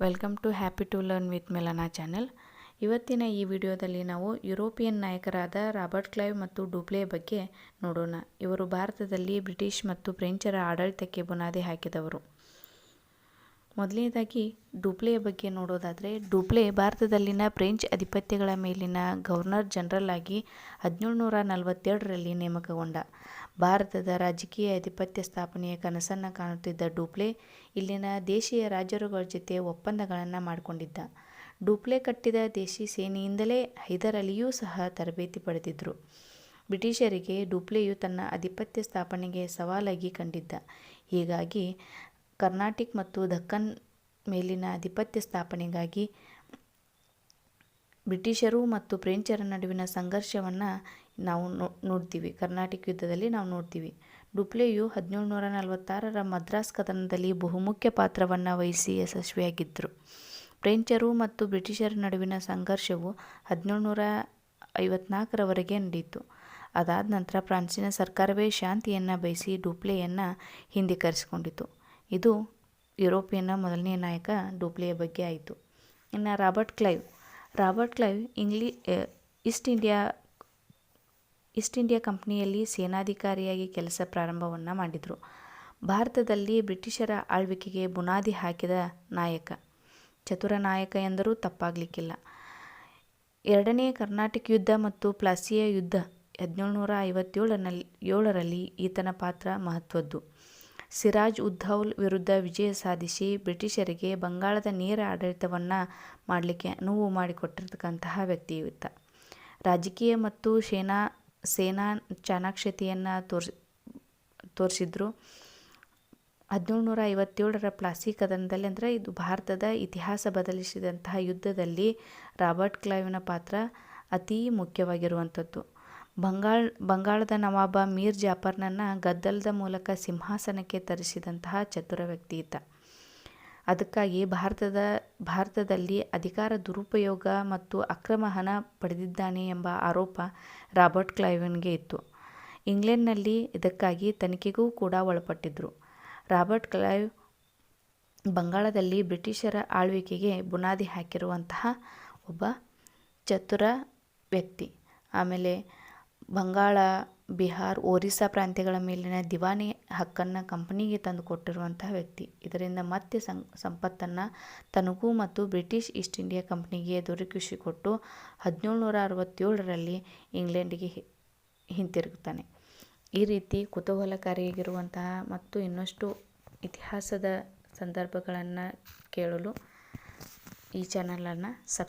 Welcome to happy to learn with Melana channel ಇವತ್ತಿನ ಈ ವಿಡಿಯೋದಲ್ಲಿ ನಾವು ಯುರೋಪಿಯನ್ ನಾಯಕರಾದ ರಾಬರ್ಟ್ ಕ್ಲೈವ್ ಮತ್ತು ಡೂಪ್ಲೆ ಬಗ್ಗೆ ನೋಡೋಣ. ಇವರು ಭಾರತದಲ್ಲಿ ಬ್ರಿಟಿಷ್ ಮತ್ತು ಫ್ರೆಂಚರ ಆಡಳಿತಕ್ಕೆ ಬುನಾದಿ ಹಾಕಿದವರು. ಮೊದಲನೇದಾಗಿ ಡೂಪ್ಲೆಯ ಬಗ್ಗೆ ನೋಡೋದಾದರೆ ಡೂಪ್ಲೆ ಭಾರತದಲ್ಲಿನ ಫ್ರೆಂಚ್ ಅಧಿಪತ್ಯಗಳ ಮೇಲಿನ ಗವರ್ನರ್ ಜನರಲ್ ಆಗಿ ಹದಿನೇಳುನೂರ ನಲವತ್ತೆರಡರಲ್ಲಿ ನೇಮಕಗೊಂಡ. ಭಾರತದ ರಾಜಕೀಯ ಅಧಿಪತ್ಯ ಸ್ಥಾಪನೆಯ ಕನಸನ್ನು ಕಾಣುತ್ತಿದ್ದ ಡೂಪ್ಲೆ ಇಲ್ಲಿನ ದೇಶೀಯ ರಾಜರುಗಳ ಜೊತೆ ಒಪ್ಪಂದಗಳನ್ನು ಮಾಡಿಕೊಂಡಿದ್ದ. ಡೂಪ್ಲೆ ಕಟ್ಟಿದ ದೇಶಿ ಸೇನೆಯಿಂದಲೇ ಹೈದರ್ ಅಲಿಯೂ ಸಹ ತರಬೇತಿ ಪಡೆದಿದ್ದರು ಬ್ರಿಟಿಷರಿಗೆ ಡೂಪ್ಲೆಯು ತನ್ನ ಅಧಿಪತ್ಯ ಸ್ಥಾಪನೆಗೆ ಸವಾಲಾಗಿ ಕಂಡಿದ್ದ. ಹೀಗಾಗಿ ಕರ್ನಾಟಿಕ್ ಮತ್ತು ದಕ್ಕನ್ ಮೇಲಿನ ಅಧಿಪತ್ಯ ಸ್ಥಾಪನೆಗಾಗಿ ಬ್ರಿಟಿಷರು ಮತ್ತು ಫ್ರೆಂಚರ ನಡುವಿನ ಸಂಘರ್ಷವನ್ನು ನಾವು ನೋ, ನೋಡ್ತೀವಿ. ಕರ್ನಾಟಕ ಯುದ್ಧದಲ್ಲಿ ನಾವು ನೋಡ್ತೀವಿ. ಡುಪ್ಲೆಯು ಹದಿನೇಳುನೂರ ನಲವತ್ತಾರರ ಮದ್ರಾಸ್ ಕದನದಲ್ಲಿ ಬಹುಮುಖ್ಯ ಪಾತ್ರವನ್ನು ವಹಿಸಿ ಯಶಸ್ವಿಯಾಗಿದ್ದರು ಫ್ರೆಂಚರು ಮತ್ತು ಬ್ರಿಟಿಷರ ನಡುವಿನ ಸಂಘರ್ಷವು ಹದಿನೇಳುನೂರ ಐವತ್ನಾಲ್ಕರವರೆಗೆ ನಡೆಯಿತು. ಅದಾದ ನಂತರ ಫ್ರಾನ್ಸಿನ ಸರ್ಕಾರವೇ ಶಾಂತಿಯನ್ನು ಬಯಸಿ ಡುಪ್ಲೆಯನ್ನು ಹಿಂದೆ ಕರೆಸಿಕೊಂಡಿತು ಇದು ಯುರೋಪಿಯನ್ನ ಮೊದಲನೇ ನಾಯಕ ಡೂಪ್ಲೆಯ ಬಗ್ಗೆ ಆಯಿತು. ಇನ್ನು ರಾಬರ್ಟ್ ಕ್ಲೈವ್. ರಾಬರ್ಟ್ ಕ್ಲೈವ್ ಇಂಗ್ಲಿ ಈಸ್ಟ್ ಇಂಡಿಯಾ ಈಸ್ಟ್ ಇಂಡಿಯಾ ಕಂಪ್ನಿಯಲ್ಲಿ ಸೇನಾಧಿಕಾರಿಯಾಗಿ ಕೆಲಸ ಪ್ರಾರಂಭವನ್ನು ಮಾಡಿದರು. ಭಾರತದಲ್ಲಿ ಬ್ರಿಟಿಷರ ಆಳ್ವಿಕೆಗೆ ಬುನಾದಿ ಹಾಕಿದ ನಾಯಕ. ಚತುರ ನಾಯಕ ಎಂದರೂ ತಪ್ಪಾಗಲಿಕ್ಕಿಲ್ಲ. ಎರಡನೇ ಕರ್ನಾಟಕ ಯುದ್ಧ ಮತ್ತು ಪ್ಲಾಸಿಯ ಯುದ್ಧ, ಹದಿನೇಳು ನೂರ ಐವತ್ತೇಳರಲ್ಲಿ, ಏಳರಲ್ಲಿ ಈತನ ಪಾತ್ರ ಮಹತ್ವದ್ದು. ಸಿರಾಜ್ ಉದ್ದೌಲ್ ವಿರುದ್ಧ ವಿಜಯ ಸಾಧಿಸಿ ಬ್ರಿಟಿಷರಿಗೆ ಬಂಗಾಳದ ನೇರ ಆಡಳಿತವನ್ನು ಮಾಡಲಿಕ್ಕೆ ಅನುವು ಮಾಡಿಕೊಟ್ಟಿರ್ತಕ್ಕಂತಹ ವ್ಯಕ್ತಿ ರಾಜಕೀಯ ಮತ್ತು ಸೇನಾ ಸೇನಾ ಚಾಣಾಕ್ಷತೆಯನ್ನು ತೋರಿಸಿ, ತೋರಿಸಿದ್ರು. ಹದಿನೇಳುನೂರ ಐವತ್ತೇಳರ ಪ್ಲಾಸಿ ಕದನದಲ್ಲಿ ಅಂದರೆ ಇದು ಭಾರತದ ಇತಿಹಾಸ ಬದಲಿಸಿದಂತಹ ಯುದ್ಧದಲ್ಲಿ ರಾಬರ್ಟ್ ಕ್ಲೈವ್ನ ಪಾತ್ರ ಅತೀ ಮುಖ್ಯವಾಗಿರುವಂಥದ್ದು. ಬಂಗಾಳ, ಬಂಗಾಳದ ನವಾಬ ಮೀರ್ ಜಾಫರ್ನನ್ನು ಗದ್ದಲದ ಮೂಲಕ ಸಿಂಹಾಸನಕ್ಕೆ ತರಿಸಿದಂತಹ ಚತುರ ವ್ಯಕ್ತಿ ಈತ ಅದಕ್ಕಾಗಿ ಭಾರತದ, ಭಾರತದಲ್ಲಿ ಅಧಿಕಾರ ದುರುಪಯೋಗ ಮತ್ತು ಅಕ್ರಮ ಹಣ ಪಡೆದಿದ್ದಾನೆ ಎಂಬ ಆರೋಪ ರಾಬರ್ಟ್ ಕ್ಲೈವನ್ಗೆ ಇತ್ತು. ಇಂಗ್ಲೆಂಡ್ನಲ್ಲಿ ಇದಕ್ಕಾಗಿ ತನಿಖೆಗೂ ಕೂಡ ಒಳಪಟ್ಟಿದ್ದರು ರಾಬರ್ಟ್ ಕ್ಲೈವ್ ಬಂಗಾಳದಲ್ಲಿ ಬ್ರಿಟಿಷರ ಆಳ್ವಿಕೆಗೆ ಬುನಾದಿ ಹಾಕಿರುವಂತಹ ಒಬ್ಬ ಚತುರ ವ್ಯಕ್ತಿ. ಆಮೇಲೆ ಬಂಗಾಳ, ಬಿಹಾರ್, ಒರಿಸ್ಸಾ ಪ್ರಾಂತ್ಯಗಳ ಮೇಲಿನ ದಿವಾನಿ ಹಕ್ಕನ್ನು ಕಂಪನಿಗೆ ತಂದು ಕೊಟ್ಟಿರುವಂತಹ ವ್ಯಕ್ತಿ. ಇದರಿಂದ ಮತ್ತೆ ಸಂ, ಸಂಪತ್ತನ್ನು ತನಗೂ ಮತ್ತು ಬ್ರಿಟಿಷ್ ಈಸ್ಟ್ ಇಂಡಿಯಾ ಕಂಪ್ನಿಗೆ ದೊರಕಿಸಿಕೊಟ್ಟು ಹದಿನೇಳುನೂರ ಅರವತ್ತೇಳರಲ್ಲಿ ಇಂಗ್ಲೆಂಡಿಗೆ ಹಿಂತಿರುಗುತ್ತಾನೆ. ಈ ರೀತಿ ಕುತೂಹಲಕಾರಿಯಾಗಿರುವಂತಹ ಮತ್ತು ಇನ್ನಷ್ಟು ಇತಿಹಾಸದ ಸಂದರ್ಭಗಳನ್ನು ಕೇಳಲು ಈ ಚಾನಲನ್ನು ಸಬ್ಸ್ಕ್ರೈಬ್